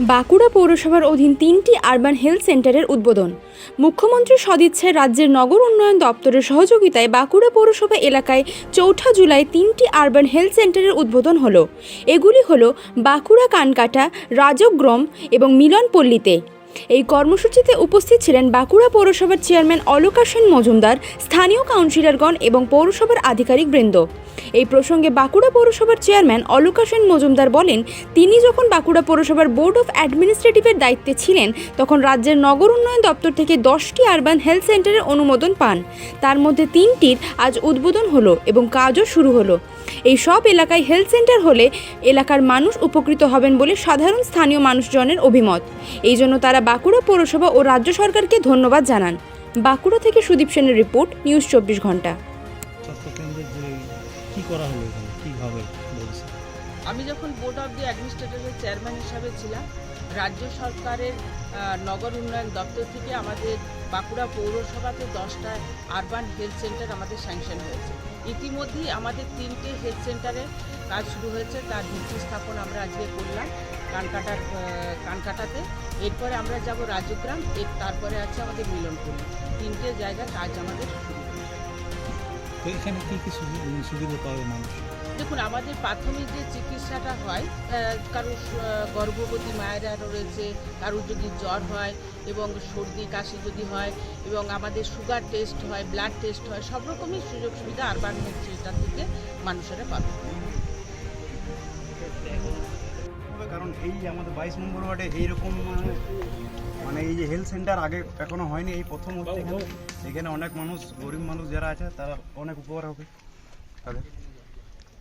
বাঁকুড়া পৌরসভার অধীন তিনটি আরবান হেলথ সেন্টারের উদ্বোধন। মুখ্যমন্ত্রী সদিচ্ছায় রাজ্যের নগর উন্নয়ন দপ্তরের সহযোগিতায় বাঁকুড়া পৌরসভা এলাকায় চৌঠা জুলাই তিনটি আরবান হেলথ সেন্টারের উদ্বোধন হলো। এগুলি হলো বাঁকুড়া কানকাটা, রাজগ্রম এবং মিলনপল্লীতে। এই কর্মসূচিতে উপস্থিত ছিলেন বাঁকুড়া পৌরসভার চেয়ারম্যান অলকা সেন মজুমদার, স্থানীয় কাউন্সিলরগণ এবং পৌরসভার আধিকারিক বৃন্দ। এই প্রসঙ্গে বাঁকুড়া পৌরসভার চেয়ারম্যান অলকা সেন মজুমদার বলেন, তিনি যখন বাঁকুড়া পৌরসভার বোর্ড অফ অ্যাডমিনিস্ট্রেটিভের দায়িত্বে ছিলেন, তখন রাজ্যের নগর উন্নয়ন দপ্তর থেকে দশটি আরবান হেলথ সেন্টারের অনুমোদন পান। তার মধ্যে তিনটির আজ উদ্বোধন হলো এবং কাজও শুরু হলো। এই সব এলাকায় হেলথ সেন্টার হলে এলাকার মানুষ উপকৃত হবেন বলে সাধারণ স্থানীয় মানুষজনের অভিমত। এই জন্য তারা বাঁকুড়া পৌরসভা ও রাজ্য সরকারকে ধন্যবাদ জানান। বাঁকুড়া থেকে সুদীপ সেনের রিপোর্ট নিউজ চব্বিশ ঘণ্টা। কি করা হলো এখানে? আমি যখন বোর্ড অফ দি অ্যাডমিনিস্ট্রেটরের চেয়ারম্যান হিসাবে ছিলাম রাজ্য সরকারের নগর উন্নয়ন দপ্তর থেকে আমাদের বাঁকুড়া পৌরসভাতে দশটা আরবান হেলথ সেন্টার আমাদের স্যাংশন হয়েছে। ইতিমধ্যেই আমাদের তিনটে হেলথ সেন্টারে কাজ শুরু হয়েছে তার ভিত্তি স্থাপন আমরা আজকে করলাম। কানকাটার কানকাটাতে। এরপরে আমরা যাব রাজগ্রাম এর তারপরে আছে আমাদের মিলনপুর। তিনটে জায়গায় কাজ আমাদের তো এখানে কী কী সুবিধা পাবে মানুষ? দেখুন আমাদের প্রাথমিক যে চিকিৎসাটা হয় কারও গর্ভবতী মায়েরা রয়েছে কারোর যদি জ্বর হয় এবং সর্দি কাশি যদি হয় এবং আমাদের সুগার টেস্ট হয় ব্লাড টেস্ট হয় সব রকমই সুযোগ সুবিধা আরবান হেলথ সেন্টার থেকে মানুষেরা পাবে। কারণ এই আমাদের বাইশ নম্বর ওয়ার্ডে এইরকম মানে মানে এই যে হেলথ সেন্টার আগে এখনও হয়নি এই প্রথম হচ্ছে এখানে। এখানে অনেক মানুষ গরিব মানুষ যারা আছে তারা অনেক উপকার হবে। তাদের।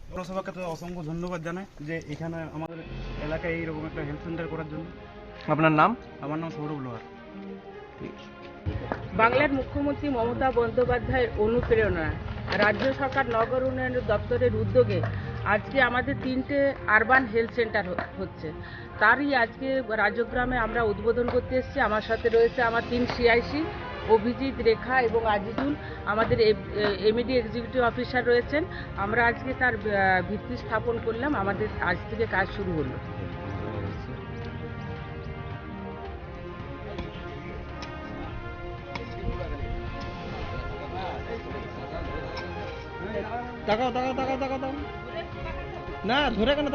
পৌরসভাকে তো অসংখ্য ধন্যবাদ জানাই যে এখানে আমাদের এলাকায় এইরকম একটা হেলথ সেন্টার করার জন্য। আপনার নাম? আমার নাম সৌরভ লোহার। বাংলার মুখ্যমন্ত্রী মমতা বন্দ্যোপাধ্যায়ের অনুপ্রেরণা। রাজ্য সরকার নগর উন্নয়ন দপ্তরের উদ্যোগে আজকে আমাদের তিনটে আরবান হেলথ সেন্টার হচ্ছে। তারই আজকে রাজগ্রামে আমরা উদ্বোধন করতে এসেছি। আমার সাথে রয়েছে আমার তিন সিআইসি অভিজিৎ রেখা এবং আজিজুল। আমাদের এমইডি এক্সিকিউটিভ অফিসার রয়েছেন। আমরা আজকে তার ভিত্তি স্থাপন করলাম। আমাদের আজ থেকে কাজ শুরু হলো। তাকাও তাকাও তাকাও তাকাও না ধরে কেন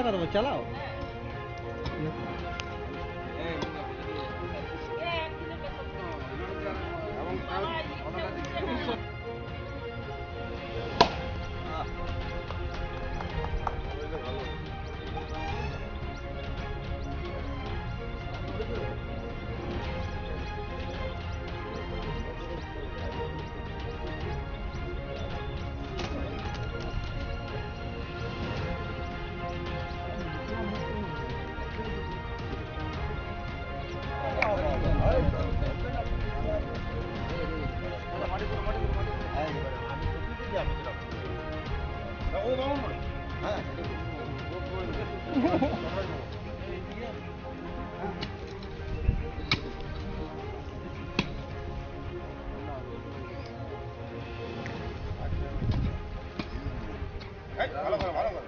ಮಂಗಲ ಮಂಗಲ ಮಂಗಲ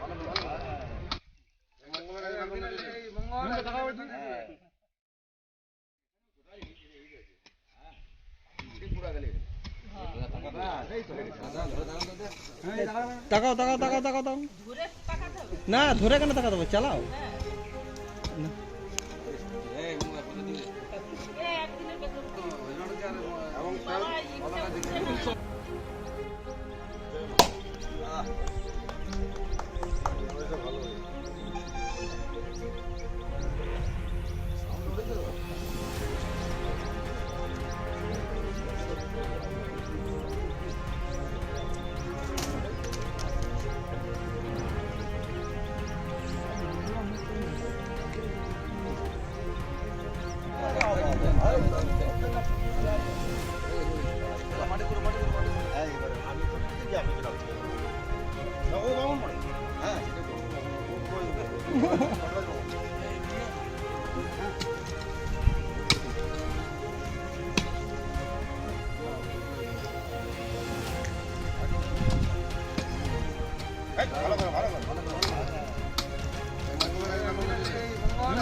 ಮಂಗಲ ಮಂಗಲ ಮಂಗಲ ಮಂಗಲ তাকাও তাকাও তাকাও তাকাও তাকাও। না ধরে কেন তাকাতে হবে? চালাও। এবং 네, 알아서 알아서